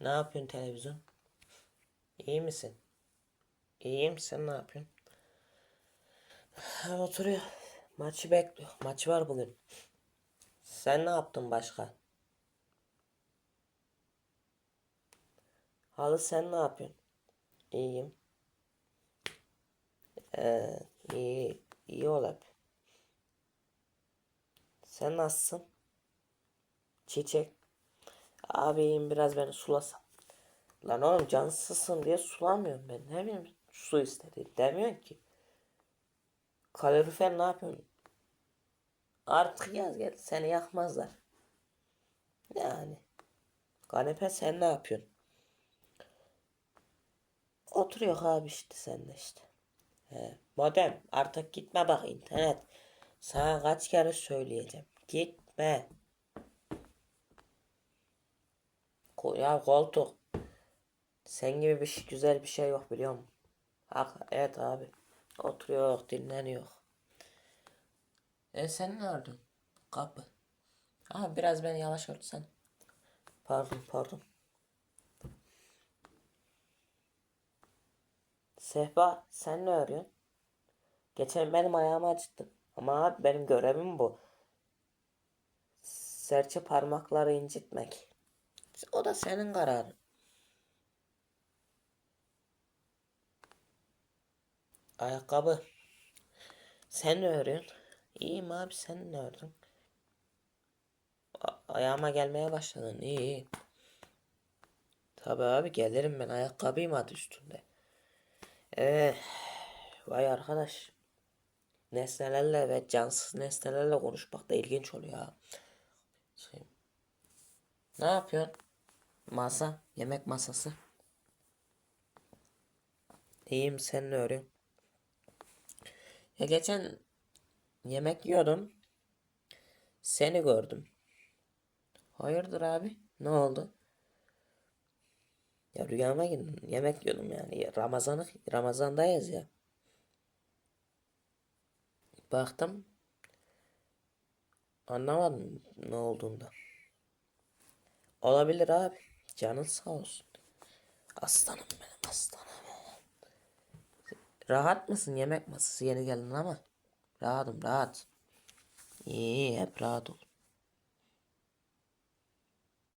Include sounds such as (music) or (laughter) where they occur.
Ne yapıyorsun televizyon? İyi misin? İyiyim sen ne yapıyorsun? (sighs) Oturuyor. Maçı bekliyor. Maç var bugün. Sen ne yaptın başka? Halı sen ne yapıyorsun? İyiyim. Ee, iyi, iyi ol. Sen nasılsın? Çiçek. Abiyim biraz beni sulasan. Lan oğlum cansızsın diye sulamıyorum ben. Ne bileyim su istedi. Demiyorsun ki. Kalorifer ne yapıyorsun? Artık yaz gel. Seni yakmazlar. Yani. Kanepe sen ne yapıyorsun? Oturuyor abi işte sen de işte. He. Modem artık gitme bak internet. Sana kaç kere söyleyeceğim. Gitme. Ya koltuk. Sen gibi bir şey, güzel bir şey yok biliyor musun? Evet abi. Oturuyor, dinleniyor. E sen ne ördün? Kapı. Abi biraz beni yavaş örtsen. Pardon, pardon. Sehpa, sen ne örüyorsun? Geçen benim ayağımı acıttın. Ama abi benim görevim bu. Serçe parmakları incitmek. O da senin kararın. Ayakkabı. Sen örüyorsun? İyiyim abi sen ne ördün? A- ayağıma gelmeye başladın. İyi iyi. Tabii abi gelirim ben. Ayakkabıyım adı üstünde. Ee, vay arkadaş. Nesnelerle ve cansız nesnelerle konuşmak da ilginç oluyor. Şey, ne yapıyorsun? Masa, yemek masası. İyiyim sen ne örüyorsun? Ya geçen yemek yiyordum. Seni gördüm. Hayırdır abi? Ne oldu? Ya rüyama girdim. Yemek yiyordum yani. Ramazanı, Ramazandayız ya. Baktım. Anlamadım ne olduğunda. Olabilir abi. Canın sağ olsun. Aslanım benim aslanım. Rahat mısın? Yemek masası yeni geldin ama. Rahatım rahat. İyi hep rahat ol.